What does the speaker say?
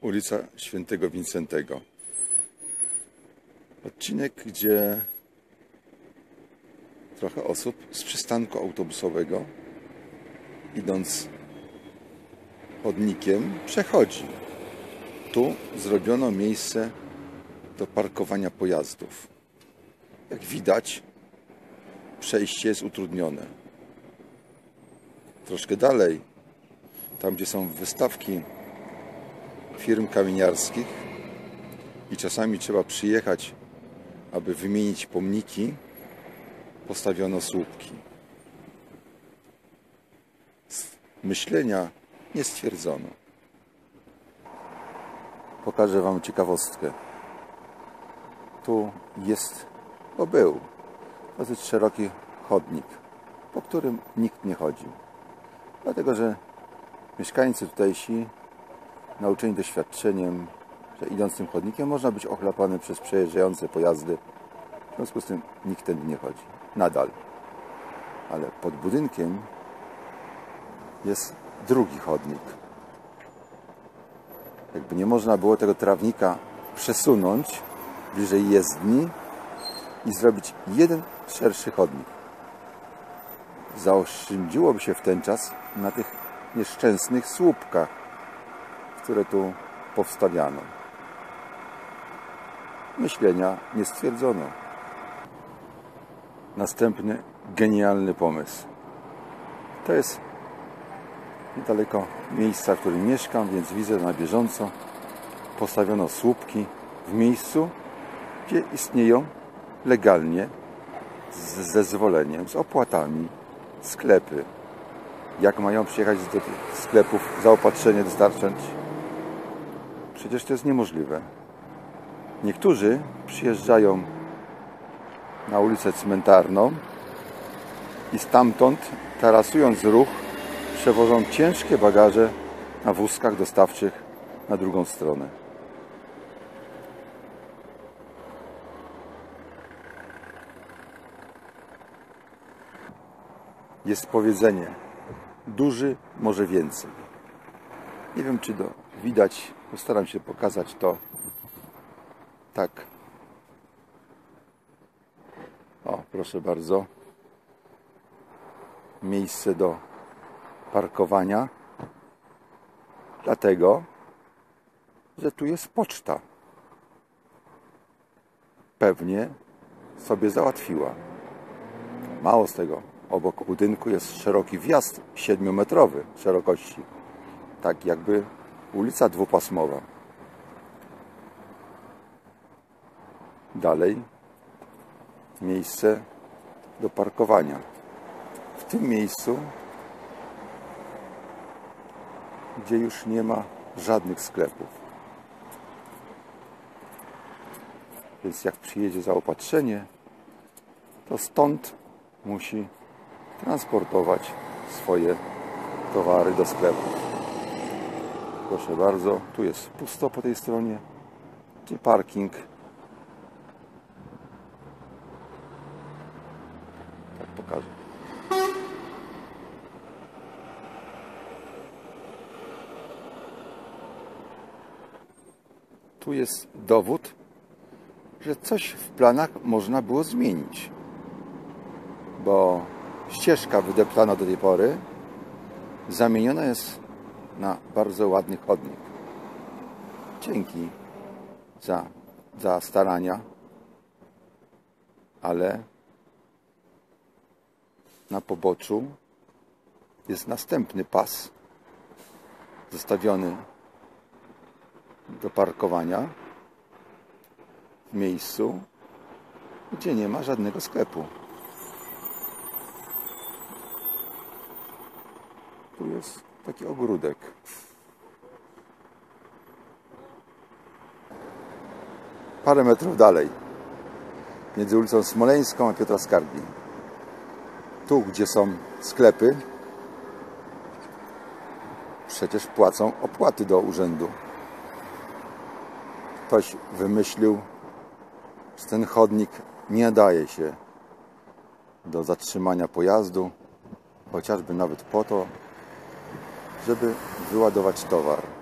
ulica Świętego Wincentego. Odcinek, gdzie trochę osób z przystanku autobusowego, idąc chodnikiem, przechodzi. Tu zrobiono miejsce do parkowania pojazdów. Jak widać, przejście jest utrudnione. Troszkę dalej, tam gdzie są wystawki firm kamieniarskich i czasami trzeba przyjechać, aby wymienić pomniki, postawiono słupki. Myślenia nie stwierdzono. Pokażę Wam ciekawostkę. Tu jest, bo był, dosyć szeroki chodnik, po którym nikt nie chodził. Dlatego, że mieszkańcy tutejsi, nauczeni doświadczeniem, że idąc tym chodnikiem można być ochlapany przez przejeżdżające pojazdy. W związku z tym nikt tędy nie chodzi. Nadal. Ale pod budynkiem jest drugi chodnik. Jakby nie można było tego trawnika przesunąć bliżej jezdni i zrobić jeden szerszy chodnik. Zaoszczędziłoby się w ten czas na tych nieszczęsnych słupkach, które tu powstawiano. Myślenia nie stwierdzono. Następny genialny pomysł. To jest niedaleko miejsca, w którym mieszkam, więc widzę na bieżąco postawiono słupki w miejscu, gdzie istnieją legalnie z zezwoleniem, z opłatami sklepy. Jak mają przyjechać do tych sklepów zaopatrzenie dostarczać? Przecież to jest niemożliwe. Niektórzy przyjeżdżają na ulicę cmentarną i stamtąd, tarasując ruch, przewożą ciężkie bagaże na wózkach dostawczych na drugą stronę. Jest powiedzenie: duży może więcej. Nie wiem, czy to widać, postaram się pokazać to tak. O, proszę bardzo. Miejsce do parkowania. Dlatego, że tu jest poczta. Pewnie sobie załatwiła. Mało z tego. Obok budynku jest szeroki wjazd 7-metrowy szerokości. Tak jakby ulica dwupasmowa. Dalej miejsce do parkowania. W tym miejscu, gdzie już nie ma żadnych sklepów. Więc jak przyjedzie zaopatrzenie, to stąd musi transportować swoje towary do sklepu. Proszę bardzo, tu jest pusto po tej stronie, gdzie parking. Tak pokażę. Tu jest dowód, że coś w planach można było zmienić. Bo ścieżka wydeptana do tej pory zamieniona jest na bardzo ładny chodnik. Dzięki za, za starania, ale na poboczu jest następny pas zostawiony do parkowania w miejscu, gdzie nie ma żadnego sklepu. Tu jest taki ogródek. Parę metrów dalej, między ulicą Smoleńską a Piotra Skargi. Tu, gdzie są sklepy, przecież płacą opłaty do urzędu. Ktoś wymyślił, że ten chodnik nie nadaje się do zatrzymania pojazdu, chociażby nawet po to, żeby wyładować towar.